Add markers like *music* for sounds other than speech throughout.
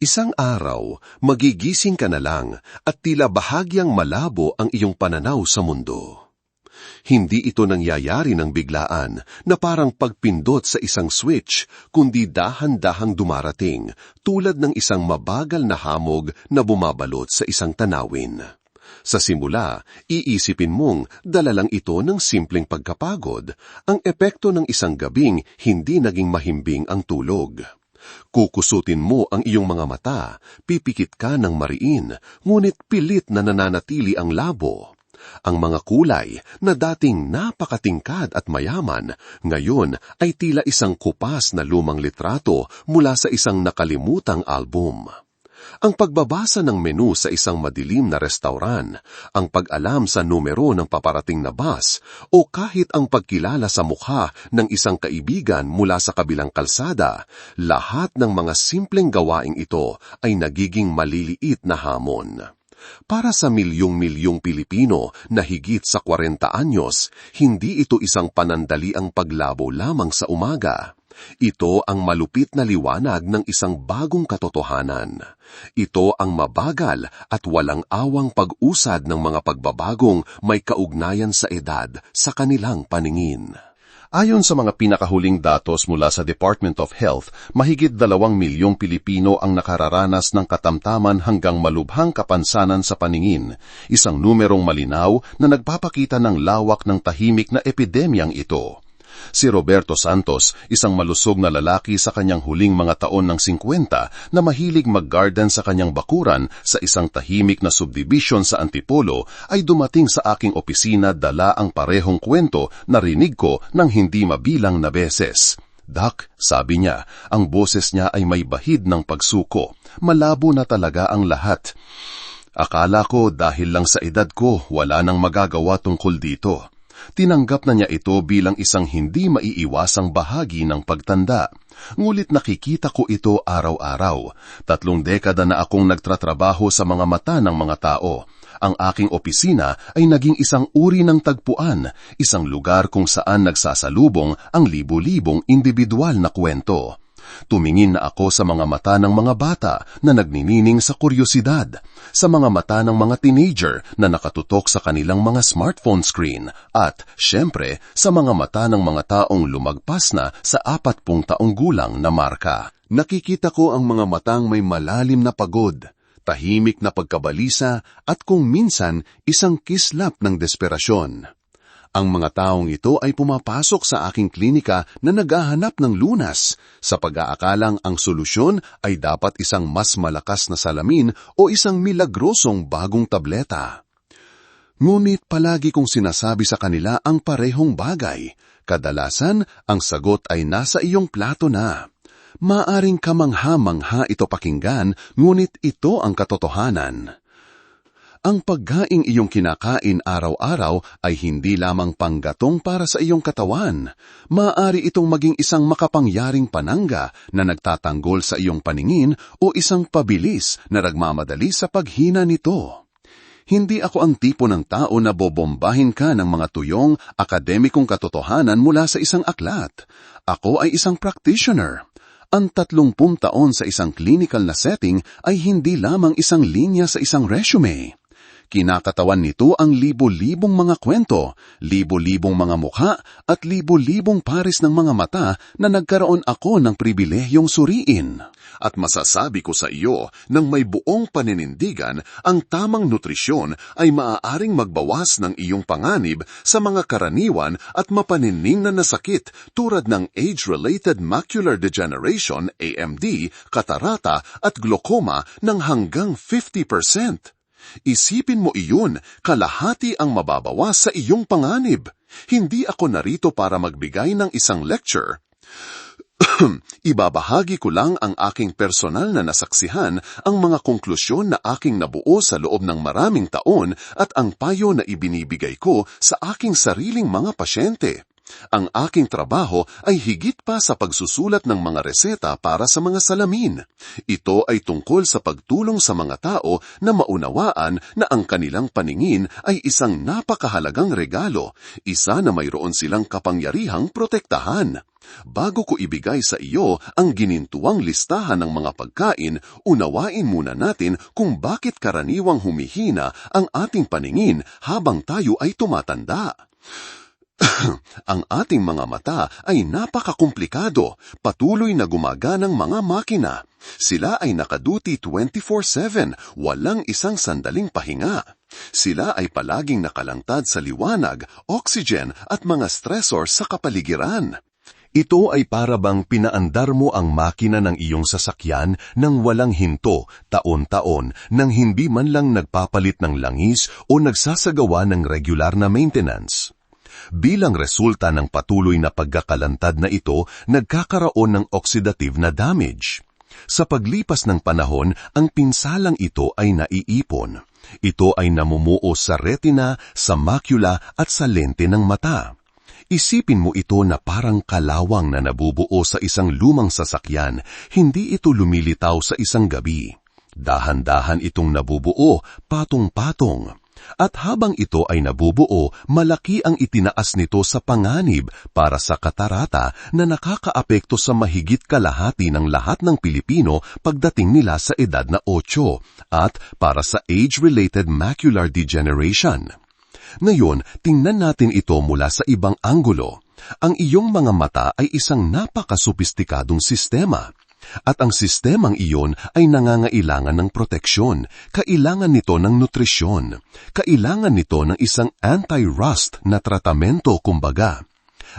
Isang araw, magigising ka na lang at tila bahagyang malabo ang iyong pananaw sa mundo. Hindi ito nangyayari ng biglaan na parang pagpindot sa isang switch, kundi dahan-dahang dumarating tulad ng isang mabagal na hamog na bumabalot sa isang tanawin. Sa simula, iisipin mong dala lang ito ng simpleng pagkapagod, ang epekto ng isang gabing hindi naging mahimbing ang tulog. Kukusutin mo ang iyong mga mata, pipikit ka ng mariin, ngunit pilit na nananatili ang labo. Ang mga kulay na dating napakatingkad at mayaman, ngayon ay tila isang kupas na lumang litrato mula sa isang nakalimutang album. Ang pagbabasa ng menu sa isang madilim na restauran, ang pag-alam sa numero ng paparating na bus, o kahit ang pagkilala sa mukha ng isang kaibigan mula sa kabilang kalsada, lahat ng mga simpleng gawaing ito ay nagiging maliliit na hamon. Para sa milyong-milyong Pilipino na higit sa 40 anyos, hindi ito isang panandaliang paglabo lamang sa umaga. Ito ang malupit na liwanag ng isang bagong katotohanan. Ito ang mabagal at walang awang pag-usad ng mga pagbabagong may kaugnayan sa edad sa kanilang paningin. Ayon sa mga pinakahuling datos mula sa Department of Health, mahigit dalawang milyong Pilipino ang nakararanas ng katamtaman hanggang malubhang kapansanan sa paningin, isang numerong malinaw na nagpapakita ng lawak ng tahimik na epidemyang ito. Si Roberto Santos, isang malusog na lalaki sa kanyang huling mga taon ng 50 na mahilig mag-garden sa kanyang bakuran sa isang tahimik na subdivision sa Antipolo, ay dumating sa aking opisina dala ang parehong kwento na rinig ko ng hindi mabilang na beses. Dak, sabi niya, ang boses niya ay may bahid ng pagsuko. Malabo na talaga ang lahat. Akala ko dahil lang sa edad ko, wala nang magagawa tungkol dito tinanggap na niya ito bilang isang hindi maiiwasang bahagi ng pagtanda. Ngulit nakikita ko ito araw-araw. Tatlong dekada na akong nagtratrabaho sa mga mata ng mga tao. Ang aking opisina ay naging isang uri ng tagpuan, isang lugar kung saan nagsasalubong ang libu-libong individual na kwento. Tumingin na ako sa mga mata ng mga bata na nagninining sa kuryosidad, sa mga mata ng mga teenager na nakatutok sa kanilang mga smartphone screen, at, syempre, sa mga mata ng mga taong lumagpas na sa apatpung taong gulang na marka. Nakikita ko ang mga matang may malalim na pagod, tahimik na pagkabalisa at kung minsan isang kislap ng desperasyon. Ang mga taong ito ay pumapasok sa aking klinika na naghahanap ng lunas sa pag-aakalang ang solusyon ay dapat isang mas malakas na salamin o isang milagrosong bagong tableta. Ngunit palagi kong sinasabi sa kanila ang parehong bagay. Kadalasan, ang sagot ay nasa iyong plato na. Maaring kamangha-mangha ito pakinggan, ngunit ito ang katotohanan. Ang pagkaing iyong kinakain araw-araw ay hindi lamang panggatong para sa iyong katawan. Maaari itong maging isang makapangyaring panangga na nagtatanggol sa iyong paningin o isang pabilis na nagmamadali sa paghina nito. Hindi ako ang tipo ng tao na bobombahin ka ng mga tuyong akademikong katotohanan mula sa isang aklat. Ako ay isang practitioner. Ang tatlumpung taon sa isang clinical na setting ay hindi lamang isang linya sa isang resume. Kinakatawan nito ang libo-libong mga kwento, libo-libong mga mukha at libo-libong pares ng mga mata na nagkaroon ako ng pribilehyong suriin. At masasabi ko sa iyo nang may buong paninindigan, ang tamang nutrisyon ay maaaring magbawas ng iyong panganib sa mga karaniwan at mapanining na nasakit tulad ng age-related macular degeneration AMD, katarata at glaucoma ng hanggang 50%. Isipin mo iyon, kalahati ang mababawas sa iyong panganib. Hindi ako narito para magbigay ng isang lecture. *clears throat* Ibabahagi ko lang ang aking personal na nasaksihan, ang mga konklusyon na aking nabuo sa loob ng maraming taon at ang payo na ibinibigay ko sa aking sariling mga pasyente. Ang aking trabaho ay higit pa sa pagsusulat ng mga reseta para sa mga salamin. Ito ay tungkol sa pagtulong sa mga tao na maunawaan na ang kanilang paningin ay isang napakahalagang regalo, isa na mayroon silang kapangyarihang protektahan. Bago ko ibigay sa iyo ang ginintuang listahan ng mga pagkain, unawain muna natin kung bakit karaniwang humihina ang ating paningin habang tayo ay tumatanda. *coughs* ang ating mga mata ay napakakomplikado, patuloy na gumaganang mga makina. Sila ay nakaduti 24-7, walang isang sandaling pahinga. Sila ay palaging nakalangtad sa liwanag, oxygen at mga stressors sa kapaligiran. Ito ay para bang pinaandar mo ang makina ng iyong sasakyan nang walang hinto, taon-taon, nang hindi man lang nagpapalit ng langis o nagsasagawa ng regular na maintenance. Bilang resulta ng patuloy na pagkakalantad na ito, nagkakaroon ng oxidative na damage. Sa paglipas ng panahon, ang pinsalang ito ay naiipon. Ito ay namumuo sa retina, sa macula at sa lente ng mata. Isipin mo ito na parang kalawang na nabubuo sa isang lumang sasakyan, hindi ito lumilitaw sa isang gabi. Dahan-dahan itong nabubuo, patong-patong. At habang ito ay nabubuo, malaki ang itinaas nito sa panganib para sa katarata na nakakaapekto sa mahigit kalahati ng lahat ng Pilipino pagdating nila sa edad na 8 at para sa age-related macular degeneration. Ngayon, tingnan natin ito mula sa ibang anggulo. Ang iyong mga mata ay isang napakasophistikadong sistema at ang sistemang iyon ay nangangailangan ng proteksyon. Kailangan nito ng nutrisyon. Kailangan nito ng isang anti-rust na tratamento kumbaga.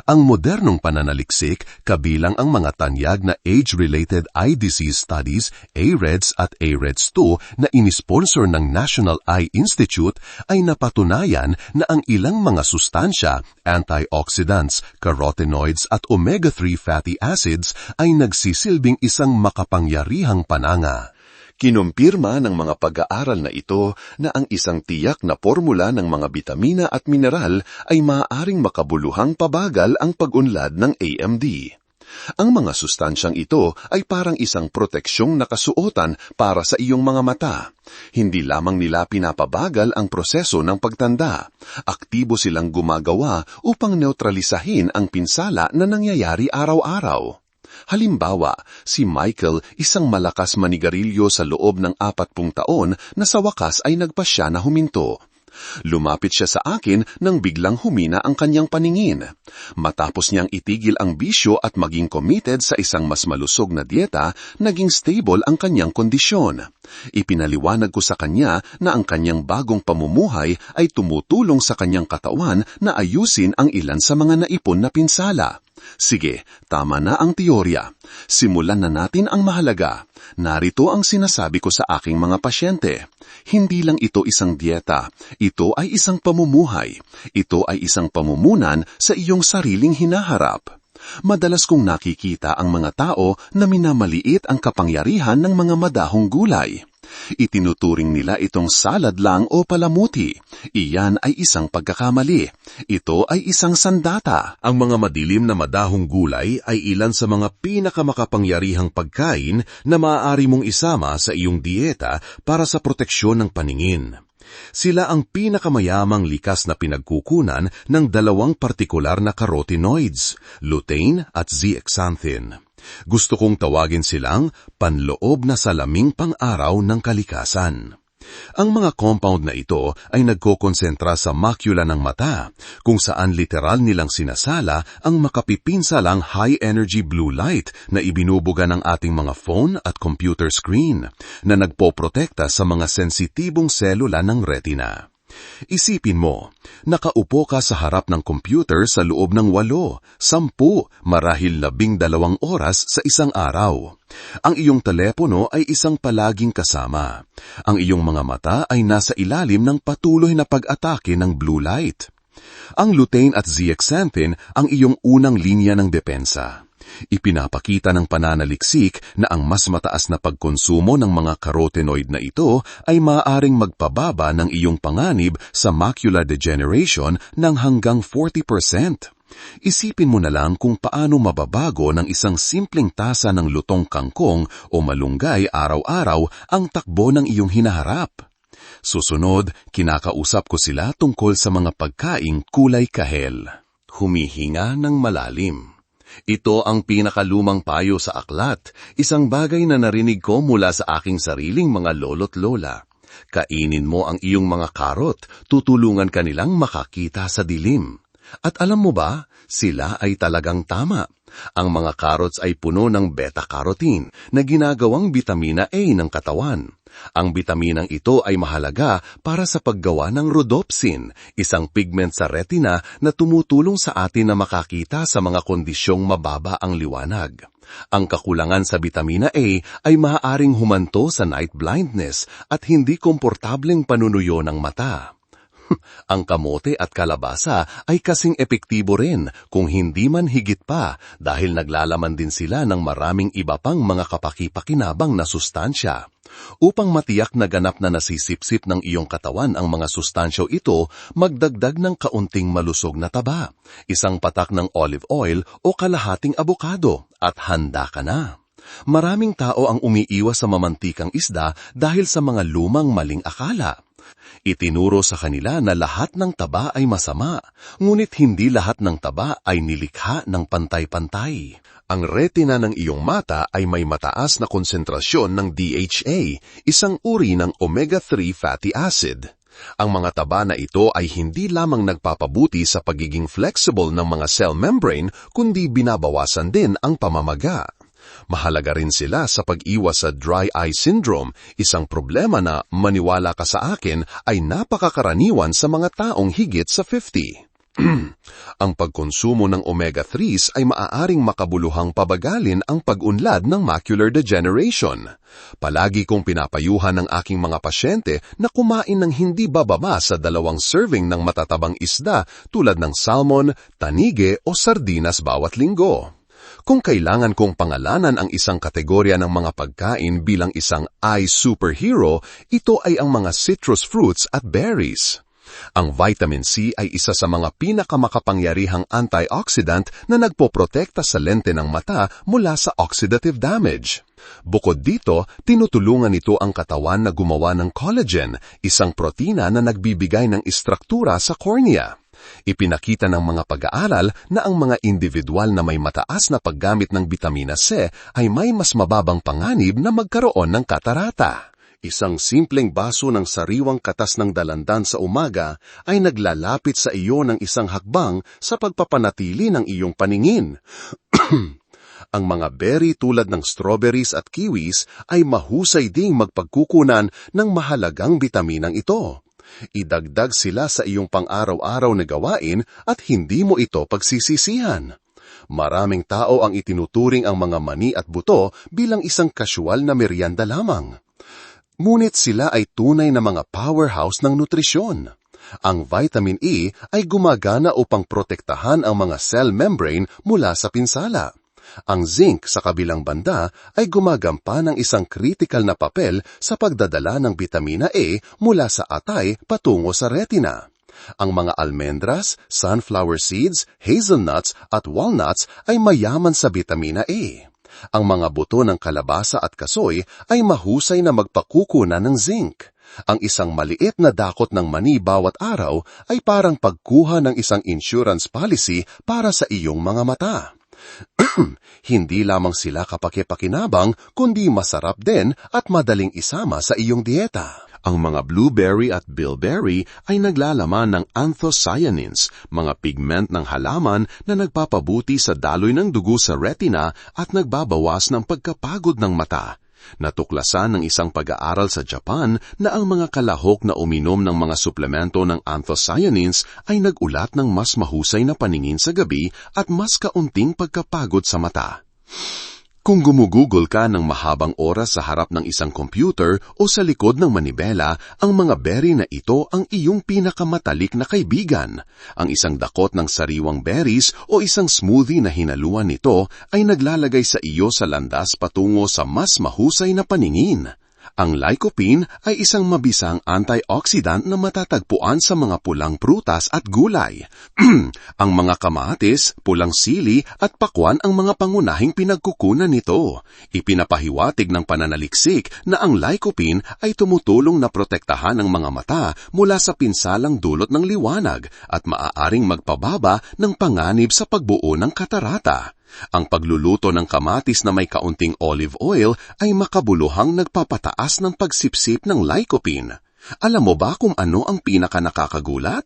Ang modernong pananaliksik, kabilang ang mga tanyag na age-related eye disease studies, AREDS at AREDS-2 na inisponsor ng National Eye Institute, ay napatunayan na ang ilang mga sustansya, antioxidants, carotenoids at omega-3 fatty acids ay nagsisilbing isang makapangyarihang pananga. Kinumpirma ng mga pag-aaral na ito na ang isang tiyak na formula ng mga bitamina at mineral ay maaaring makabuluhang pabagal ang pag-unlad ng AMD. Ang mga sustansyang ito ay parang isang proteksyong nakasuotan para sa iyong mga mata. Hindi lamang nila pinapabagal ang proseso ng pagtanda. Aktibo silang gumagawa upang neutralisahin ang pinsala na nangyayari araw-araw. Halimbawa, si Michael isang malakas manigarilyo sa loob ng apatpung taon na sa wakas ay nagpasya na huminto. Lumapit siya sa akin nang biglang humina ang kanyang paningin. Matapos niyang itigil ang bisyo at maging committed sa isang mas malusog na dieta, naging stable ang kanyang kondisyon. Ipinaliwanag ko sa kanya na ang kanyang bagong pamumuhay ay tumutulong sa kanyang katawan na ayusin ang ilan sa mga naipon na pinsala. Sige, tama na ang teorya. Simulan na natin ang mahalaga. Narito ang sinasabi ko sa aking mga pasyente. Hindi lang ito isang dieta. Ito ay isang pamumuhay. Ito ay isang pamumunan sa iyong sariling hinaharap. Madalas kong nakikita ang mga tao na minamaliit ang kapangyarihan ng mga madahong gulay. Itinuturing nila itong salad lang o palamuti. Iyan ay isang pagkakamali. Ito ay isang sandata. Ang mga madilim na madahong gulay ay ilan sa mga pinakamakapangyarihang pagkain na maaari mong isama sa iyong dieta para sa proteksyon ng paningin. Sila ang pinakamayamang likas na pinagkukunan ng dalawang partikular na carotenoids, lutein at zeaxanthin. Gusto kong tawagin silang panloob na salaming pang-araw ng kalikasan. Ang mga compound na ito ay nagkokonsentra sa macula ng mata, kung saan literal nilang sinasala ang makapipinsalang high-energy blue light na ibinubuga ng ating mga phone at computer screen, na nagpoprotekta sa mga sensitibong selula ng retina. Isipin mo, nakaupo ka sa harap ng computer sa loob ng walo, sampu, marahil labing dalawang oras sa isang araw. Ang iyong telepono ay isang palaging kasama. Ang iyong mga mata ay nasa ilalim ng patuloy na pag-atake ng blue light. Ang lutein at zeaxanthin ang iyong unang linya ng depensa. Ipinapakita ng pananaliksik na ang mas mataas na pagkonsumo ng mga carotenoid na ito ay maaaring magpababa ng iyong panganib sa macular degeneration ng hanggang 40%. Isipin mo na lang kung paano mababago ng isang simpleng tasa ng lutong kangkong o malunggay araw-araw ang takbo ng iyong hinaharap. Susunod, kinakausap ko sila tungkol sa mga pagkaing kulay kahel. Humihinga ng malalim. Ito ang pinakalumang payo sa aklat, isang bagay na narinig ko mula sa aking sariling mga lolo't lola. Kainin mo ang iyong mga karot, tutulungan kanilang makakita sa dilim. At alam mo ba, sila ay talagang tama. Ang mga carrots ay puno ng beta-carotene na ginagawang bitamina A ng katawan. Ang bitaminang ito ay mahalaga para sa paggawa ng rhodopsin, isang pigment sa retina na tumutulong sa atin na makakita sa mga kondisyong mababa ang liwanag. Ang kakulangan sa bitamina A ay maaaring humanto sa night blindness at hindi komportableng panunuyo ng mata. *laughs* Ang kamote at kalabasa ay kasing epektibo rin kung hindi man higit pa dahil naglalaman din sila ng maraming iba pang mga kapaki-pakinabang na sustansya. Upang matiyak na ganap na nasisipsip ng iyong katawan ang mga sustansyaw ito, magdagdag ng kaunting malusog na taba, isang patak ng olive oil o kalahating abokado at handa ka na. Maraming tao ang umiiwas sa mamantikang isda dahil sa mga lumang maling akala. Itinuro sa kanila na lahat ng taba ay masama, ngunit hindi lahat ng taba ay nilikha ng pantay-pantay. Ang retina ng iyong mata ay may mataas na konsentrasyon ng DHA, isang uri ng omega-3 fatty acid. Ang mga taba na ito ay hindi lamang nagpapabuti sa pagiging flexible ng mga cell membrane, kundi binabawasan din ang pamamaga. Mahalaga rin sila sa pag-iwas sa dry eye syndrome, isang problema na, maniwala ka sa akin, ay napakakaraniwan sa mga taong higit sa 50. *clears throat* ang pagkonsumo ng omega-3s ay maaaring makabuluhang pabagalin ang pag-unlad ng macular degeneration. Palagi kong pinapayuhan ng aking mga pasyente na kumain ng hindi bababa sa dalawang serving ng matatabang isda tulad ng salmon, tanige o sardinas bawat linggo. Kung kailangan kong pangalanan ang isang kategorya ng mga pagkain bilang isang eye superhero, ito ay ang mga citrus fruits at berries. Ang vitamin C ay isa sa mga pinakamakapangyarihang antioxidant na nagpoprotekta sa lente ng mata mula sa oxidative damage. Bukod dito, tinutulungan nito ang katawan na gumawa ng collagen, isang protina na nagbibigay ng istruktura sa cornea. Ipinakita ng mga pag-aaral na ang mga individual na may mataas na paggamit ng bitamina C ay may mas mababang panganib na magkaroon ng katarata. Isang simpleng baso ng sariwang katas ng dalandan sa umaga ay naglalapit sa iyo ng isang hakbang sa pagpapanatili ng iyong paningin. *clears throat* Ang mga berry tulad ng strawberries at kiwis ay mahusay ding magpagkukunan ng mahalagang bitaminang ito. Idagdag sila sa iyong pang-araw-araw na gawain at hindi mo ito pagsisisihan. Maraming tao ang itinuturing ang mga mani at buto bilang isang kasyual na merienda lamang. Ngunit sila ay tunay na mga powerhouse ng nutrisyon. Ang vitamin E ay gumagana upang protektahan ang mga cell membrane mula sa pinsala. Ang zinc sa kabilang banda ay gumagampa ng isang critical na papel sa pagdadala ng vitamina E mula sa atay patungo sa retina. Ang mga almendras, sunflower seeds, hazelnuts at walnuts ay mayaman sa vitamina E. Ang mga buto ng kalabasa at kasoy ay mahusay na magpakukuna ng zinc. Ang isang maliit na dakot ng mani bawat araw ay parang pagkuha ng isang insurance policy para sa iyong mga mata. *clears throat* Hindi lamang sila kapakipakinabang, kundi masarap din at madaling isama sa iyong dieta. Ang mga blueberry at bilberry ay naglalaman ng anthocyanins, mga pigment ng halaman na nagpapabuti sa daloy ng dugo sa retina at nagbabawas ng pagkapagod ng mata. Natuklasan ng isang pag-aaral sa Japan na ang mga kalahok na uminom ng mga suplemento ng anthocyanins ay nagulat ng mas mahusay na paningin sa gabi at mas kaunting pagkapagod sa mata. Kung gumugugol ka ng mahabang oras sa harap ng isang computer o sa likod ng manibela, ang mga berry na ito ang iyong pinakamatalik na kaibigan. Ang isang dakot ng sariwang berries o isang smoothie na hinaluan nito ay naglalagay sa iyo sa landas patungo sa mas mahusay na paningin. Ang lycopene ay isang mabisang antioxidant na matatagpuan sa mga pulang prutas at gulay. *clears throat* ang mga kamatis, pulang sili at pakwan ang mga pangunahing pinagkukunan nito. Ipinapahiwatig ng pananaliksik na ang lycopene ay tumutulong na protektahan ang mga mata mula sa pinsalang dulot ng liwanag at maaaring magpababa ng panganib sa pagbuo ng katarata. Ang pagluluto ng kamatis na may kaunting olive oil ay makabuluhang nagpapataas ng pagsipsip ng lycopene. Alam mo ba kung ano ang pinaka nakakagulat?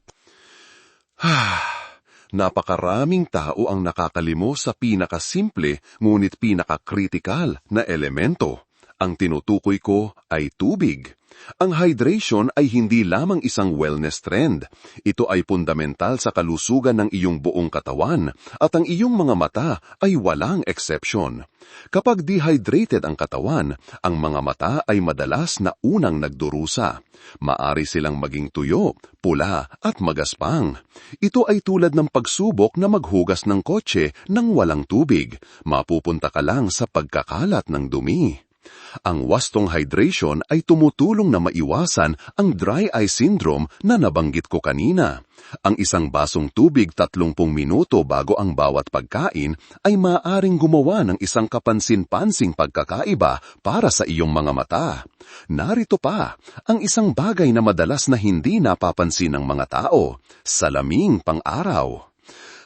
*sighs* Napakaraming tao ang nakakalimo sa pinakasimple ngunit pinakakritikal na elemento. Ang tinutukoy ko ay tubig. Ang hydration ay hindi lamang isang wellness trend. Ito ay fundamental sa kalusugan ng iyong buong katawan at ang iyong mga mata ay walang exception. Kapag dehydrated ang katawan, ang mga mata ay madalas na unang nagdurusa. Maari silang maging tuyo, pula at magaspang. Ito ay tulad ng pagsubok na maghugas ng kotse nang walang tubig. Mapupunta ka lang sa pagkakalat ng dumi. Ang wastong hydration ay tumutulong na maiwasan ang dry eye syndrome na nabanggit ko kanina. Ang isang basong tubig 30 minuto bago ang bawat pagkain ay maaaring gumawa ng isang kapansin-pansing pagkakaiba para sa iyong mga mata. Narito pa, ang isang bagay na madalas na hindi napapansin ng mga tao, salaming pang-araw.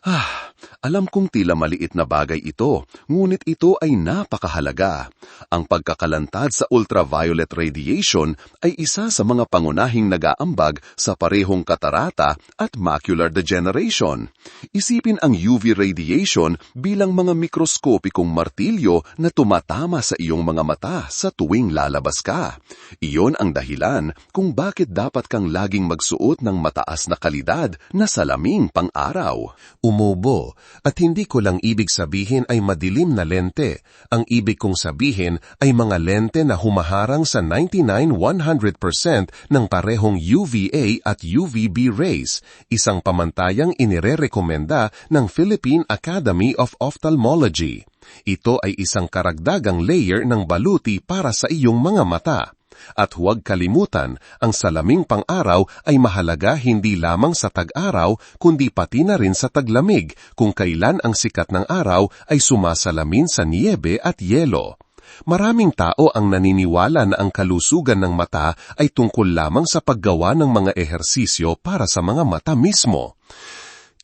Ah, alam kong tila maliit na bagay ito, ngunit ito ay napakahalaga. Ang pagkakalantad sa ultraviolet radiation ay isa sa mga pangunahing nagaambag sa parehong katarata at macular degeneration. Isipin ang UV radiation bilang mga mikroskopikong martilyo na tumatama sa iyong mga mata sa tuwing lalabas ka. Iyon ang dahilan kung bakit dapat kang laging magsuot ng mataas na kalidad na salaming pang-araw umubo at hindi ko lang ibig sabihin ay madilim na lente. Ang ibig kong sabihin ay mga lente na humaharang sa 99-100% ng parehong UVA at UVB rays, isang pamantayang inirerekomenda ng Philippine Academy of Ophthalmology. Ito ay isang karagdagang layer ng baluti para sa iyong mga mata. At huwag kalimutan, ang salaming pang-araw ay mahalaga hindi lamang sa tag-araw, kundi pati na rin sa taglamig kung kailan ang sikat ng araw ay sumasalamin sa niebe at yelo. Maraming tao ang naniniwala na ang kalusugan ng mata ay tungkol lamang sa paggawa ng mga ehersisyo para sa mga mata mismo.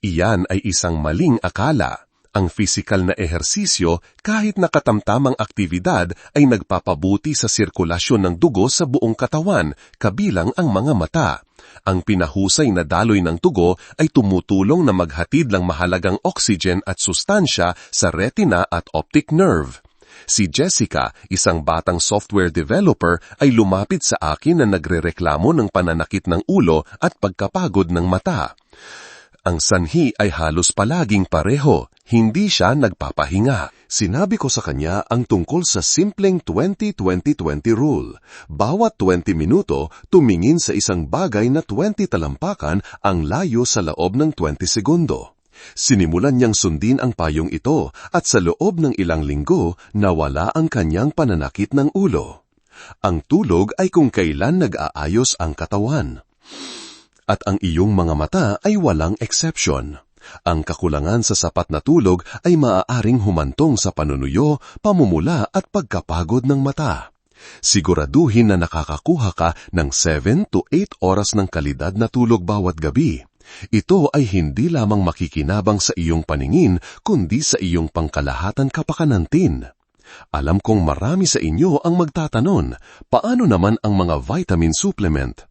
Iyan ay isang maling akala. Ang pisikal na ehersisyo kahit nakatamtamang aktibidad ay nagpapabuti sa sirkulasyon ng dugo sa buong katawan, kabilang ang mga mata. Ang pinahusay na daloy ng dugo ay tumutulong na maghatid ng mahalagang oxygen at sustansya sa retina at optic nerve. Si Jessica, isang batang software developer, ay lumapit sa akin na nagrereklamo ng pananakit ng ulo at pagkapagod ng mata. Ang sanhi ay halos palaging pareho, hindi siya nagpapahinga. Sinabi ko sa kanya ang tungkol sa simpleng 20-20-20 rule. Bawat 20 minuto, tumingin sa isang bagay na 20 talampakan ang layo sa loob ng 20 segundo. Sinimulan niyang sundin ang payong ito at sa loob ng ilang linggo, nawala ang kanyang pananakit ng ulo. Ang tulog ay kung kailan nag-aayos ang katawan at ang iyong mga mata ay walang exception. Ang kakulangan sa sapat na tulog ay maaaring humantong sa panunuyo, pamumula at pagkapagod ng mata. Siguraduhin na nakakakuha ka ng 7 to 8 oras ng kalidad na tulog bawat gabi. Ito ay hindi lamang makikinabang sa iyong paningin, kundi sa iyong pangkalahatan kapakanantin. Alam kong marami sa inyo ang magtatanon, paano naman ang mga vitamin supplement?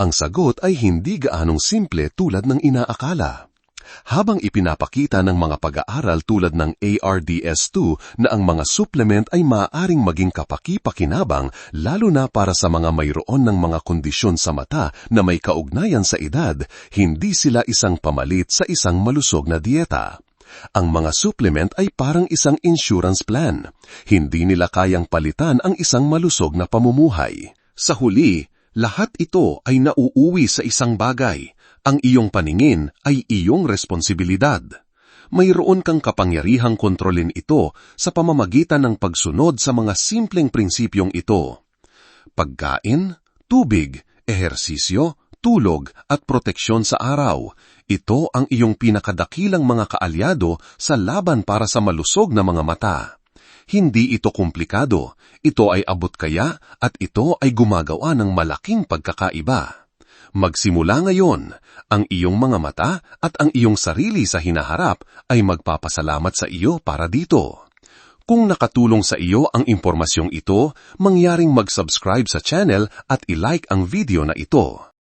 Ang sagot ay hindi gaanong simple tulad ng inaakala. Habang ipinapakita ng mga pag-aaral tulad ng ARDS2 na ang mga supplement ay maaaring maging kapaki-pakinabang lalo na para sa mga mayroon ng mga kondisyon sa mata na may kaugnayan sa edad, hindi sila isang pamalit sa isang malusog na dieta. Ang mga supplement ay parang isang insurance plan. Hindi nila kayang palitan ang isang malusog na pamumuhay. Sa huli, lahat ito ay nauuwi sa isang bagay. Ang iyong paningin ay iyong responsibilidad. Mayroon kang kapangyarihang kontrolin ito sa pamamagitan ng pagsunod sa mga simpleng prinsipyong ito. pagkain, tubig, ehersisyo, tulog at proteksyon sa araw. Ito ang iyong pinakadakilang mga kaalyado sa laban para sa malusog na mga mata. Hindi ito komplikado, ito ay abot kaya at ito ay gumagawa ng malaking pagkakaiba. Magsimula ngayon, ang iyong mga mata at ang iyong sarili sa hinaharap ay magpapasalamat sa iyo para dito. Kung nakatulong sa iyo ang impormasyong ito, mangyaring mag-subscribe sa channel at ilike ang video na ito.